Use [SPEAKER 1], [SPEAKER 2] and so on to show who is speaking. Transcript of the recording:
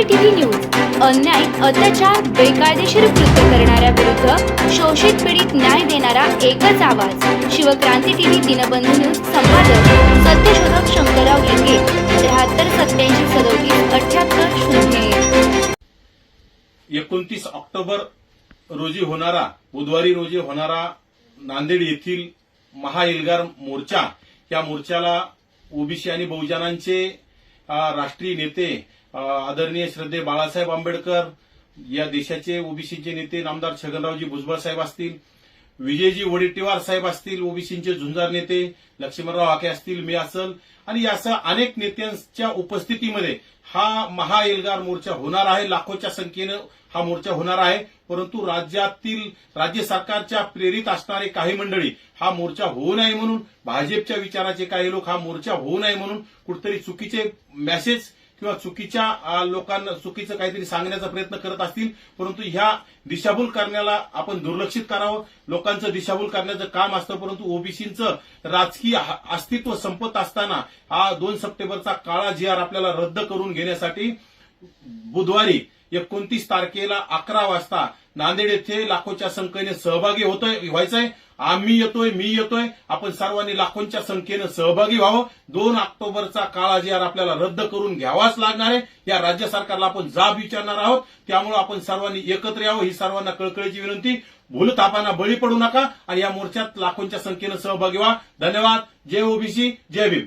[SPEAKER 1] CCTV news. अन्याय अत्याचार बेकायदेशीर कृत्य करणाऱ्या विरुद्ध शोषित पीडित न्याय देणारा एकच आवाज. शिवक्रांती टीव्ही दिनबंधू न्यूज संपादक सत्यशोधक शंकरराव लिंगे त्र्याहत्तर सत्याऐंशी सदोतीस अठ्याहत्तर शून्य
[SPEAKER 2] एकोणतीस ऑक्टोबर रोजी होणारा बुधवारी रोजी होणारा नांदेड येथील महाएल्गार मोर्चा या मोर्चाला ओबीसी आणि बहुजनांचे राष्ट्रीय नेते आदरणीय श्रद्धे बाळासाहेब आंबेडकर या देशाचे ओबीसीचे नेते नामदार छगनरावजी भुजबळ साहेब असतील विजयजी वडेट्टीवार साहेब असतील ओबीसीचे झुंजार नेते लक्ष्मणराव हाके असतील मी असल आणि यासह अनेक नेत्यांच्या उपस्थितीमध्ये हा महाएल्गार मोर्चा होणार आहे. लाखोच्या संख्येनं हा मोर्चा होणार आहे. परंतु राज्यातील राज्य सरकारच्या प्रेरित असणारे काही मंडळी हा मोर्चा होऊ नये म्हणून भाजपच्या विचाराचे काही लोक हा मोर्चा होऊ नये म्हणून कुठेतरी चुकीचे मेसेज किंवा चुकीच्या लोकांना चुकीचं काहीतरी सांगण्याचा प्रयत्न करत असतील परंतु ह्या दिशाभूल करण्याला आपण दुर्लक्षित करावं. लोकांचं दिशाभूल करण्याचं काम असतं परंतु ओबीसीचं राजकीय अस्तित्व संपत असताना हा दोन सप्टेंबरचा काळा जी आर आपल्याला रद्द करून घेण्यासाठी बुधवारी एकोणतीस तारखेला अकरा वाजता नांदेड येथे लाखोच्या संख्येने सहभागी होतोय व्हायचंय. आम्ही येतोय मी येतोय. आपण सर्वांनी लाखोंच्या संख्येनं सहभागी व्हावं. दोन ऑक्टोबरचा काळा जी आपल्याला रद्द करून घ्यावाच लागणार आहे. या राज्य सरकारला आपण जाब विचारणार आहोत. त्यामुळे आपण सर्वांनी एकत्र यावं. ही सर्वांना कळकळीची विनंती. भूलतापांना बळी पडू नका. आणि या मोर्चात लाखोंच्या संख्येनं सहभागी व्हा. धन्यवाद. जय ओबीसी. जय भीम.